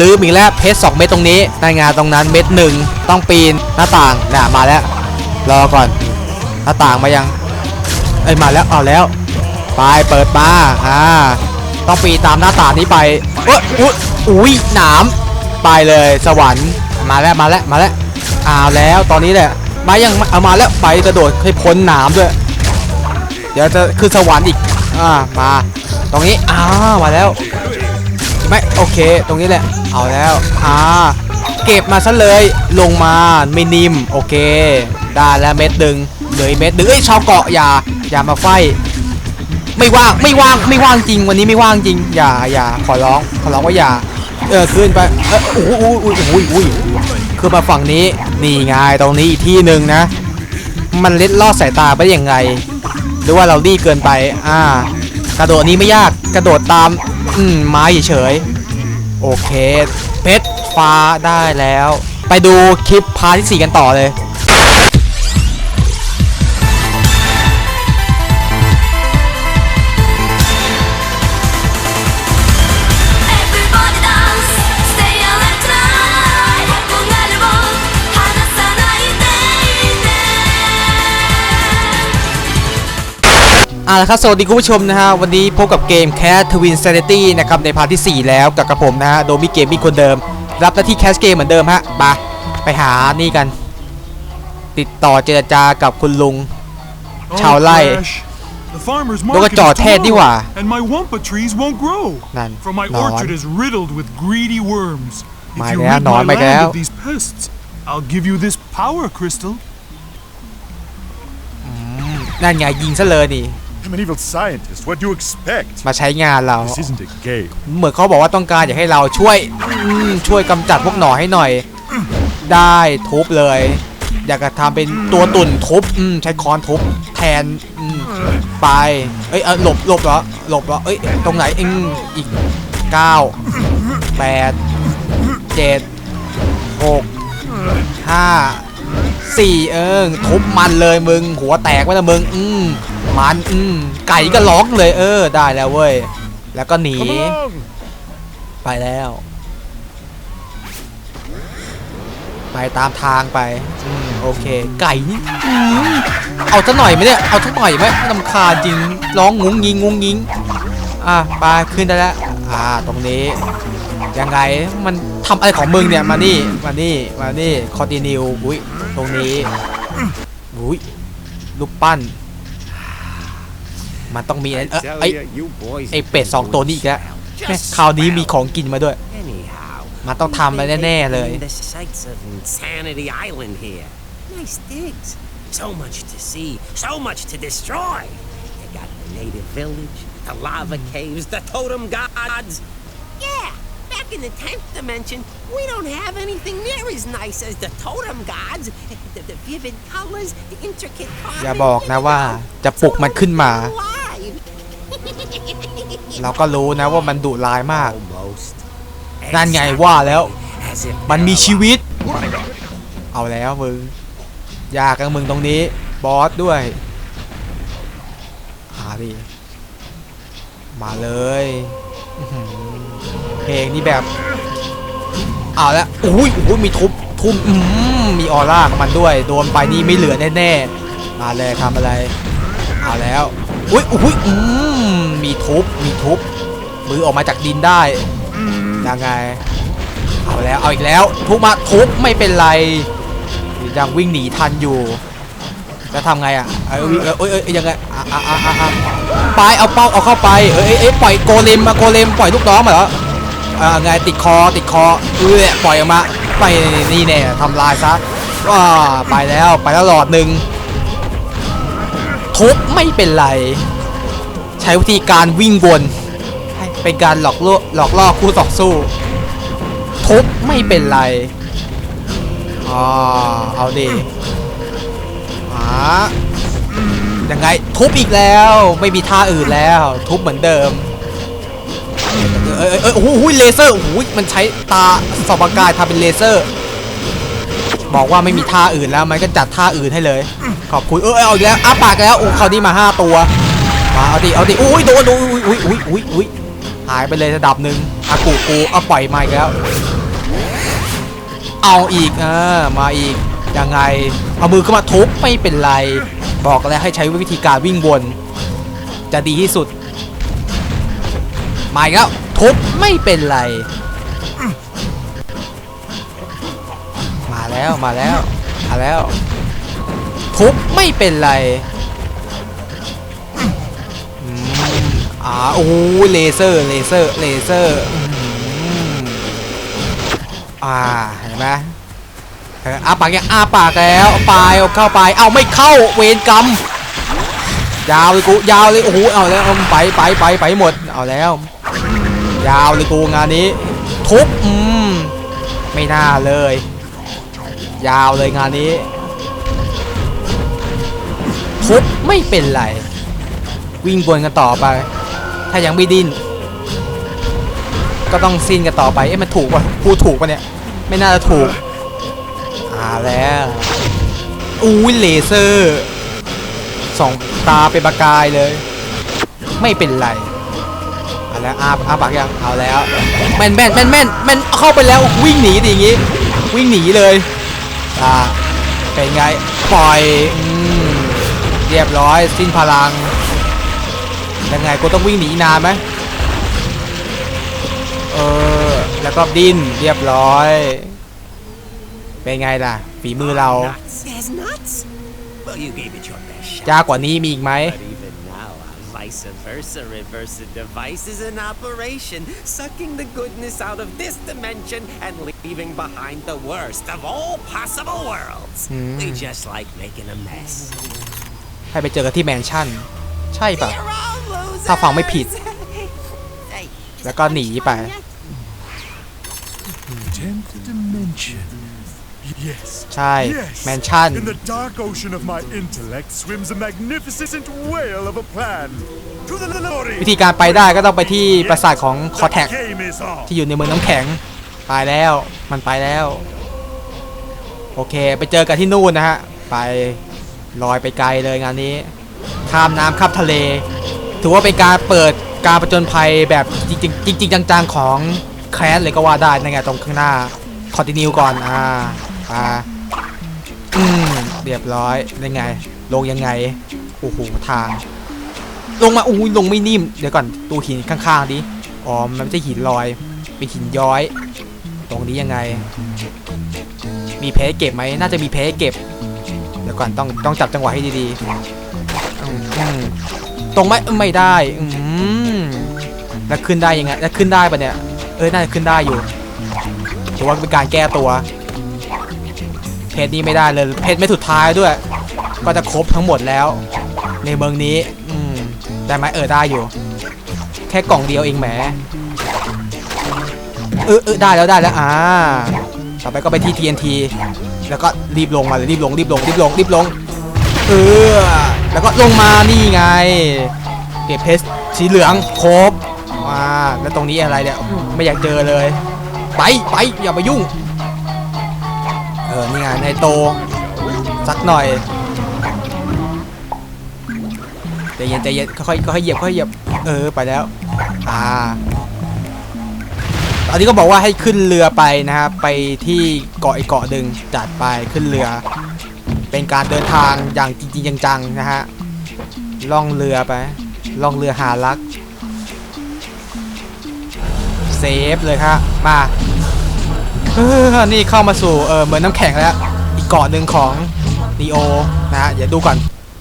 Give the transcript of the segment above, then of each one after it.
ลืมอีกแล้วเพชรสองเม็ดตรงนี้ในงานตรงนั้นเม็ดหนึ่งต้องปีนหน้าต่างน่ะมาแล้วรอก่อนหน้าต่างมายังเอ้ยมาแล้วเอาแล้วไปเปิดมาอ่าต้องปีนตามหน้าต่างนี้ไปเอ้ยอุ๊ยอุ้ยหนามไปเลยสวรรค์มาแล้วมาแล้วมาแล้วเอาแล้วตอนนี้แหละมายังเอามาแล้วไปกระโดดให้พ้นหนามด้วยเดี๋ยวจะขึ้นสวรรค์อีกอ่ามาตรงนี้อ่ามาแล้ว ไม่โอเค ตรงนี้แหละ เอาแล้วอ่าเก็บมาซะเลยลงมาไม่นิ่มโอเค ได้แล้วเม็ดดึงเหลือเม็ดดึงเอ้ยชาวเกาะอย่าอย่ามาไฟไม่ว่างไม่ว่างไม่ว่างจริงวันนี้ไม่ว่างจริงอย่าอย่าขอร้องขอร้องว่าอย่าเออขึ้นไปเออโอ้โหโอ้โหโอ้โหโอ้โหคือมาฝั่งนี้นี่ไงตรงนี้อีกที่หนึ่งนะ มันเล็ดลอดสายตาไปยังไง หรือว่าเราดีเกินไป อ่ากระโดดนี้ไม่ยากกระโดดตาม อืมไม้เฉยโอเคเพชรฟ้าได้แล้ว ไปดูคลิปพาร์ทที่ 4 กันต่อเลย อ่าละครับสวัสดีคุณผู้ชมนะฮะวันนี้พบกับเกม Cat Twin Sanity นะครับในพาร์ทที่ 4 แล้วกับกระผมนะฮะโดมิเกมมิ่งคนเดิม รับหน้าที่แคสเกมเหมือนเดิมฮะไปไปหานี่กัน ติดต่อเจรจากับคุณลุง Chào Oh, lai. Crash. The farmer's Đâu có market trò is thẹt đi hỏa. tomorrow, and my wampa trees won't grow. Nàn, For my nón. orchard is riddled with greedy worms. If Mày you đéo rid nón my mày land kéo. of these pests, I'll give you this power crystal. นั่นไงยิงซะเลยนี่ I'm an evil scientist. What do you expect? มาใช้งานเรา This isn't a game. เหมือนเขาบอกว่าต้องการอยากให้เราช่วยอืมช่วยกำจัดพวกหนอนให้หน่อย ได้ทุบเลย อยากจะทำเป็นตัวตุ่นทุบอืมใช้ค้อนทุบแทนอืมไปเอ้ยเออหลบหลบเหรอหลบเหรอเอ้ยตรงไหนอืมอีกเก้าแปดเจ็ดหกห้าสี่เอิงทุบมันเลยมึงหัวแตกไว้ละมึงอืม มันอืมไก่ก็ร้องเลย เออ ได้แล้วเว้ย แล้วก็หนี Come along! ไปแล้ว ไปตามทางไป อืมโอเค ไก่นี่อืมเอาสักหน่อยไหมเนี่ย เอาสักหน่อยไหมลำคาญจริง ร้องงุ้งยิงงุ้งยิง อะไปขึ้นได้แล้ว อ่า ตรงนี้ ยังไง มันทำอะไรของมึงเนี่ย มานี่ มานี่ มานี่ คอตินิว อุ้ย ตรงนี้ อุ้ยลูกปั้น มันต้องมีอะไรเออไอ you boys ไอเป็ดสองตัวนี้อีกแล้วแม่คราวนี้มีของกินมาด้วย Anyhow, มันต้องทำอะไรแน่ๆเลย the sights of Insanity Island here. Nice digs. So much to see, so much to destroy. You got the native village, the lava caves, the totem gods. Yeah, back in the 10th dimension, we don't have anything near as nice as the totem gods. The, the vivid colors, the intricate อย่าบอกนะว่าจะปลุกมันขึ้นมา alive. เราก็รู้นะว่ามันดุร้ายมาก Almost. นั่นไงว่าแล้ว As if มันมี they're ชีวิต เอาแล้วมึง ยากกับมึงตรงนี้ บอสด้วยหาดิมาเลยอื้อหือเพลงนี่แบบเอาละอุ้ยอุ้ยมีทุบทุบอืมมีออร่าของมันด้วย โดนไปนี่ไม่เหลือแน่ๆมาเลยทำอะไร เอาแล้วอุ้ยอุ้ยอืม มีทุบมีทุบมือออกมาจากดินได้ยังไงเอาแล้วเอาอีกแล้วทุบมาทุบไม่เป็นไรยังวิ่งหนีทันอยู่จะทำไงอะเอ้ยเอ้ยเอ้ยเอ้ยยังไงอะอะอะอะอะไปเอาเป้าเอาเข้าไปเอ้ยเอ้ยเอ้ยปล่อยโกเลมมาโกเลมปล่อยลูกน้องมาเหรออ่าไงติดคอติดคอเอ้ยปล่อยออกมาไปนี่แน่ทำลายซะว้าไปแล้วไปแล้วหลอดหนึ่งทุบไม่เป็นไร ใช้วิธีการวิ่งวนเป็นการหลอกล่อหลอกล่อคู่ต่อสู้ ทุบไม่เป็นไรอ๋อเอาดิหายังไงทุบอีกแล้วไม่มีท่าอื่นแล้ว ทุบเหมือนเดิมเอ้ยเอ้ยเอ้ยโอ้โหเลเซอร์โอ้โหมันใช้ตาสอบกายทำเป็นเลเซอร์ บอกว่าไม่มีท่าอื่นแล้วมันก็จัดท่าอื่นให้เลย ขอบคุณเออเอาอีกแล้วอ้าปากแล้วโอ้คราวนี้มาห้าตัว มาเอาดิเอาดิอุ้ยโดนโดนอุ้ยอุ้ยอุ้ยอุ้ยอุ้ยหายไปเลยระดับหนึ่งอากูกูเอาปล่อยมาอีกแล้ว เอาอีกเออมาอีกยังไงเอามือขึ้นมาทุบไม่เป็นไร บอกแล้วให้ใช้วิธีการวิ่งวนจะดีที่สุด มาอีกแล้วทุบไม่เป็นไร มาแล้วมาแล้วมาแล้วทุบไม่เป็นไร อ่าโอ้โหเลเซอร์เลเซอร์เลเซอร์อืมอ่าเห็นไหมเอออาปากยังอาปากแล้วเอาไปเอาเข้าไปเอาไม่เข้าเวรกรรมยาวเลยกูยาวเลยโอ้โหเอาแล้วไปไปไปไปหมดเอาแล้ว ยาวเลยกูงานนี้ ทุบอืมไม่น่าเลย ยาวเลยงานนี้ทุบไม่เป็นไร วิ่งบนกันต่อไป ถ้ายังไม่ดิ้นก็ต้องสิ้นกันต่อไป เอ๊ะมันถูกป่ะพูดถูกป่ะเนี่ย ไม่น่าจะถูกอ่าแล้วอุ้ยเลเซอร์สองตาเป็นประกายเลย ไม่เป็นไรเอาแล้วอาอาปากยังเอาแล้วแม่นแม่นแม่นแม่นแม่นเข้าไปแล้ววิ่งหนีดิอย่างงี้ วิ่งหนีเลยอ่าเป็นไงปล่อยอืมเรียบร้อยสิ้นพลัง ยังไงกูต้องวิ่งหนีนานไหมเออ แล้วก็ดิ้นเรียบร้อย เป็นไงล่ะ ฝีมือเรา Nuts. There's nuts. Well, you gave it your best shot. ยากกว่านี้มีอีกไหม But even now, a vice versa reversa device is in operation, sucking the goodness out of this dimension and leaving behind the worst of all possible worlds. We just like making a mess. ให้ไปเจอกันที่แมนชั่น ใช่ปะ You're all losers. ถ้าฟังไม่ผิด Hey, แล้วก็หนีไป Tenth dimension. Yes. ใช่ Yes. แมนชั่น In the dark ocean of my intellect swims a magnificent whale of a plan. To the glory. วิธีการไปได้ก็ต้องไปที่ปราสาทของคอแท็ก The game is on. ที่อยู่ในเมืองน้ำแข็ง ไปแล้ว มันไปแล้ว โอเค ไปเจอกันที่นู่นนะฮะ ไปลอยไปไกลเลยงานนี้ ข้ามน้ำข้ามทะเล ถือว่าเป็นการเปิดการประจนภัยแบบจริงจริงจังๆของแคสเลยก็ว่าได้นั่นไงตรงข้างหน้าคอนติเนียก่อนอ่าอ่าอืมเรียบร้อยยังไง ลงยังไงโอ้โหทาง ลงมาอุ้ลงไม่นิ่มเดี๋ยวก่อนตูหินข้างๆดิอ๋อมันไม่ใช่หินลอยเป็นหินย้อย ตรงนี้ยังไง มีเพชรเก็บไหมน่าจะมีเพชรเก็บเดี๋ยวก่อนต้องต้องจับจังหวะให้ดีๆ ตรงไหมไม่ได้อืมแล้วขึ้นได้ยังไงแล้วขึ้นได้ปะเนี่ยเอ้ยน่าจะขึ้นได้อยู่ถือว่าเป็นการแก้ตัว เพชรนี้ไม่ได้เลยเพชรไม่สุดท้ายด้วย ก็จะครบทั้งหมดแล้ว ในเมืองนี้อืมได้ไหมเออได้อยู่ แค่กล่องเดียวเองแหมเออเออได้แล้วได้แล้วอ่าต่อไปก็ไปที่ TNT แล้วก็รีบลงมาเลยรีบลงรีบลงรีบลงรีบลงเออ แล้วก็ลงมานี่ไง เก็บเพชรสีเหลืองครบมาแล้วตรงนี้อะไรเนี่ยไม่อยากเจอเลย ไปไปอย่ามายุ่ง เออนี่ไงในโตสักหน่อยใจเย็นใจเย็นค่อยๆค่อยๆเหยียบค่อยๆเหยียบเออไปแล้วอ่าตอนนี้ก็บอกว่าให้ขึ้นเรือไปนะครับไปที่เกาะอีกเกาะหนึ่งจัดไปขึ้นเรือ เป็นการเดินทางอย่างจริงๆจังๆนะฮะล่องเรือไปล่องเรือหารักเซฟเลยครับมาเออนี่เข้ามาสู่เออเหมือนน้ำแข็งแล้ว อีกเกาะหนึ่งของนีโอนะฮะเดี๋ยวดูก่อน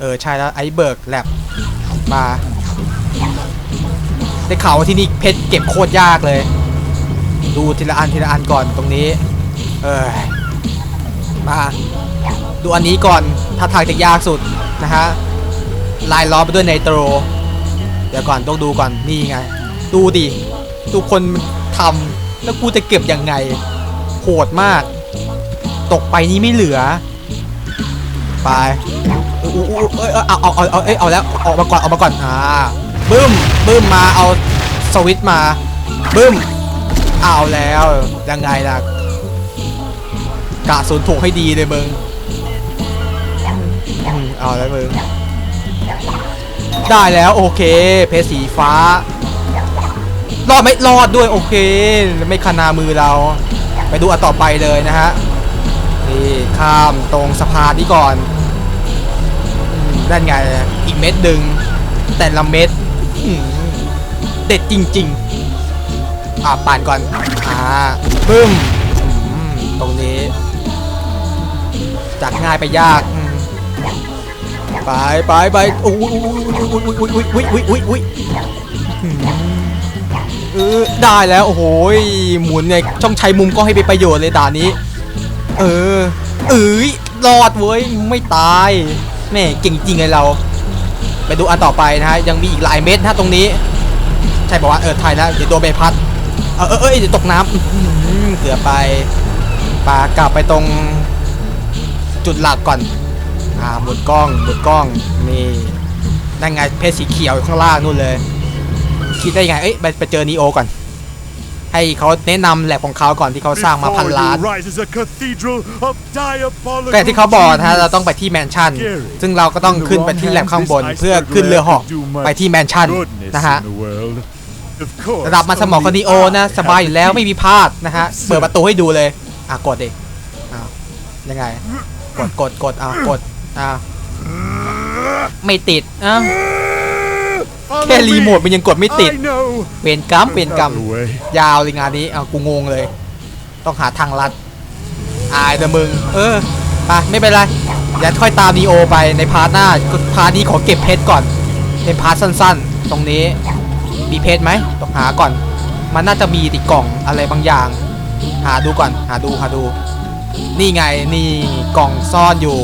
เออใช่แล้วไอเบิร์กแลบมาได้ข่าวว่าที่นี่เพชรเก็บโคตรยากเลย ดูทีละอันทีละอันก่อนตรงนี้ เออ มาดูอันนี้ก่อนถ้าทางจะยากสุดนะฮะลายล้อมไปด้วยไนโตร เดี๋ยวก่อนต้องดูก่อนนี่ไง ดูดิทุกคนทำแล้วกูจะเก็บยังไงโหดมาก ตกไปนี่ไม่เหลือ ไปเออเออเออเออเอาเอาเอาเอาเอ้ยเอาแล้วออกมาก่อนออกมาก่อนอ่าบึ้มบึ้มมาเอาสวิตช์มาบึ้มเอาแล้วยังไงล่ะ กะศูนย์ถูกให้ดีเลยมึงอืมเอาแล้วมึง ได้แล้วโอเค เพชรสีฟ้า รอดไหมรอดด้วยโอเค ไม่คานามือเรา ไปดูอันต่อไปเลยนะฮะ นี่ข้ามตรงสะพานนี้ก่อนอืมนั่นไง อีกเม็ดดึง แต่ละเม็ดเด็ดจริง ๆ อ่าปั่นก่อน อ่าบึ้มตรงนี้ จากง่ายไปยากไปไปไปอุ้ยอุ้ยอุ้ยอุ้ยอุ้ยอุ้ยอุ้ยเออได้แล้วโอ้โหหมุนไงช่องใช้มุมก็ให้เป็นประโยชน์เลยด่านี้ เออเอ้ยรอดเว้ยไม่ตายแม่เก่งจริงไงเรา ไปดูอันต่อไปนะฮะยังมีอีกหลายเม็ดนะตรงนี้ ใช่บอกว่าเออไทยนะเดี๋ยวโดนใบพัดเออเออเดี๋ยวตกน้ำเกือบไปปลากลับไปตรง จุดหลักก่อนอ่าหมุนกล้องหมุนกล้องนี่นั่นไงเพชรสีเขียวอยู่ข้างล่างนู่นเลย คิดได้ยังไงเอ้ยไปไปเจอนีโอก่อน ให้เขาแนะนำแลบของเขาก่อนที่เขาสร้างมาพัน Before ล้าน you rises a cathedral of diabolical ก็อย่างที่เขาบอกนะฮะ genius. เราต้องไปที่แมนชั่น ซึ่งเราก็ต้องขึ้นไปที่แลบข้างบน เพื่อขึ้นเรือเหอกไปที่แมนชั่น Goodness นะฮะ in the world. Of course, ระดับมันสมองคอนดิโอนะสบายอยู่แล้วไม่มีพลาดนะฮะเปิดประตูให้ดูเลยอะกดดิอ้าวยังไง กดกดกดอ้าวกดอ้าวไม่ติดอ้าว Follow แค่รีโมท me. มันยังกดไม่ติด I know เวรกรรมเวรกรรม another way. ยาวเลยงานนี้เอากูงงเลย ต้องหาทางลัด อายแต่มึง เออไปไม่เป็นไรอย่าค่อยตามนีโอไปในพาร์ทหน้าก็พาร์ทนี้ขอเก็บเพชรก่อน เป็นพาร์ทสั้นๆ ตรงนี้ มีเพชรไหมต้องหาก่อน มันน่าจะมีติดกล่องอะไรบางอย่าง หาดูก่อน หาดูหาดู นี่ไงนี่กล่องซ่อนอยู่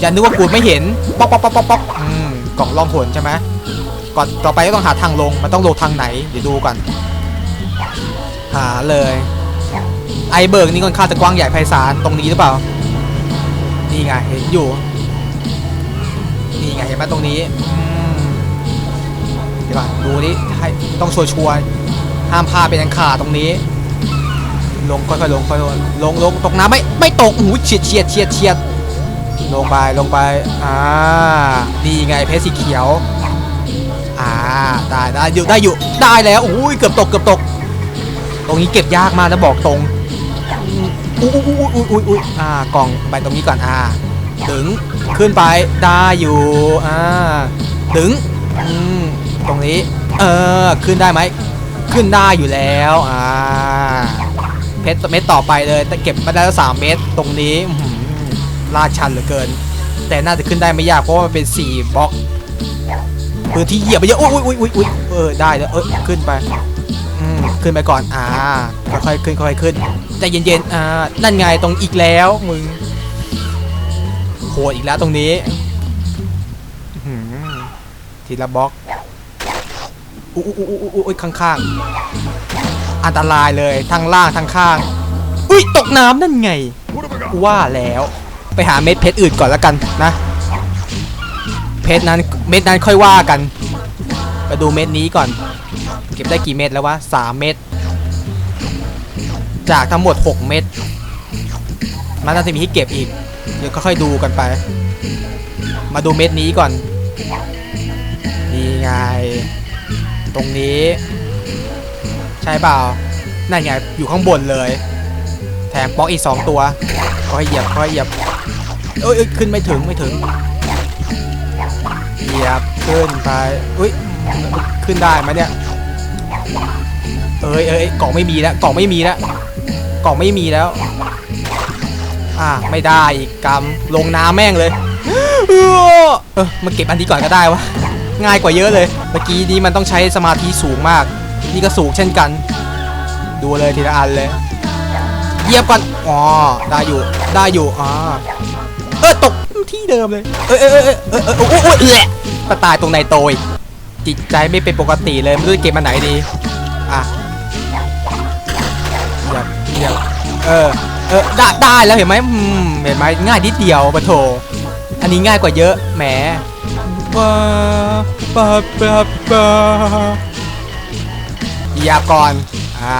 อย่านึกว่ากูไม่เห็นป๊อกป๊อกป๊อกป๊อกป๊อกอืมกล่องล่องหนใช่ไหมก่อนต่อไปก็ต้องหาทางลงมันต้องลงทางไหนเดี๋ยวดูก่อนหาเลยไอเบิร์กนี่ค่อนข้างจะกว้างใหญ่ไพศาลตรงนี้หรือเปล่า นี่ไงเห็นอยู่ นี่ไงเห็นไหมตรงนี้เดี๋ยวดูนี่ให้ต้องชัวร์ๆห้ามพลาดเป็นอันขาดตรงนี้ ลงค่อยๆลงค่อยๆลงลงตกน้ำไม่ไม่ตกหูยเฉียดเฉียดเฉียดเฉียดลงไปลงไปอ่านี่ไงเพชรสีเขียวอ่าได้ได้อยู่ได้อยู่ได้แล้วอุ้ยเกือบตกเกือบตก ตรงนี้เก็บยากมากนะบอกตรงอุ้ยอุ้ยอุ้ยอุ้ยอุ้ยอ่ากล่องไปตรงนี้ก่อนอ่าถึงขึ้นไปได้อยู่อ่าถึงอืมตรงนี้เออขึ้นได้ไหมขึ้นได้อยู่แล้วอ่า เพชรเม็ดต่อไปเลยแต่เก็บมาได้แล้วสามเม็ดตรงนี้ลาดชันเหลือเกิน แต่น่าจะขึ้นได้ไม่ยากเพราะว่ามันเป็นสี่บล็อกพื้นที่เหยียบไปเยอะอุ้ยอุ้ยอุ้ยอุ้ยเออได้แล้วเออขึ้นไปอืมขึ้นไปก่อนอ่าค่อยๆขึ้นค่อยๆขึ้นใจเย็นๆอ่านั่นไงตรงอีกแล้วมึงโหดอีกแล้วตรงนี้ทีละบล็อกอุ้ยอุ้ยอุ้ยอุ้ยข้างๆ อันตรายเลยทั้งล่างทั้งข้าง อุ้ยตกน้ำนั่นไงกูว่าแล้ว ไปหาเม็ดเพชรอื่นก่อนแล้วกันนะ เพชรนั้นเม็ดนั้นค่อยว่ากันไปดูเม็ดนี้ก่อน เก็บได้กี่เม็ดแล้ววะสามเม็ดจากทั้งหมด 6 เม็ดมันน่าจะมีให้เก็บอีก เดี๋ยวค่อยดูกันไป มาดูเม็ดนี้ก่อนนี่ไง ตรงนี้ ใช่เปล่านั่นไงอยู่ข้างบนเลย แถมบล็อกอีก 2 ตัวค่อยเหยียบค่อยเหยียบเอ้ยขึ้นไม่ถึงไม่ถึงเหยียบขึ้นไปอุ้ยขึ้นได้ไหมเนี่ยเอ้ยเอ้ยกล่องไม่มีแล้วกล่องไม่มีแล้วกล่องไม่มีแล้วอ่าไม่ได้อีกกำลงน้ำแม่งเลยเออมาเก็บอันนี้ก่อนก็ได้วะง่ายกว่าเยอะเลย เมื่อกี้นี้มันต้องใช้สมาธิสูงมาก นี่ก็สูงเช่นกัน ดูเลยทีละอันเลยเยียบก่อนอ๋อได้อยู่ได้อยู่อ่าเออตกที่เดิมเลย เออเออเออเออเออเออโอ้โหแหละก็ตายตรงในโตยจิตใจไม่เป็นปกติเลยไม่รู้จะเก็บมาไหนดีอะเหยียบเหยียบเออเออได้ได้แล้วเห็นไหมอืมเห็นไหมง่ายนิดเดียวปะโถอันนี้ง่ายกว่าเยอะแหมว้าปะปะปะ เหยียบก่อนอ่า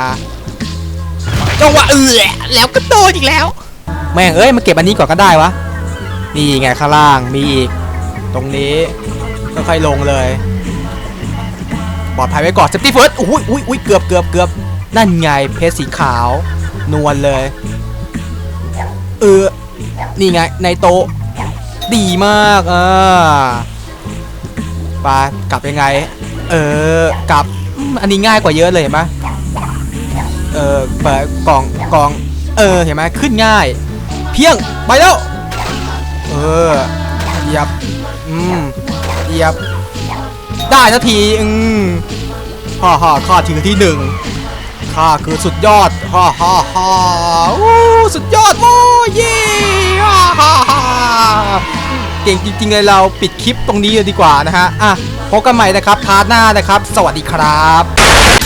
จังหวะเออแล้วก็โดนอีกแล้ว แม่งเอ้ยมาเก็บอันนี้ก่อนก็ได้วะนี่ไงข้างล่างมีอีก ตรงนี้ค่อยๆลงเลยบลอดภัยไว้ก่อนเซฟตี้เฟิร์สอุ้ยอุ้ยอุ้ยเกือบเกือบเกือบนั่นไงเพชรสีขาวนวลเลย เออ นี่ไง ในโต๊ะ ดีมากอ่าไปกลับยังไง เออ กลับ อันนี้ง่ายกว่าเยอะเลยเห็นไหมเออเปิดกล่องกล่อง เออเห็นไหมขึ้นง่าย เพียงไปแล้ว เออเหยียบอืมเหยียบ ได้นาทีอืมฮ่าฮ่าข้าถือที่หนึ่งข้าคือสุดยอดฮ่าฮ่าฮ่าอู้สุดยอดโว้ยเย่ฮ่าฮ่าฮ่าเก่งจริงๆเลยเราปิดคลิปตรงนี้เลยดีกว่านะฮะอะ พบกันใหม่นะครับพาร์ทหน้านะครับ สวัสดีครับ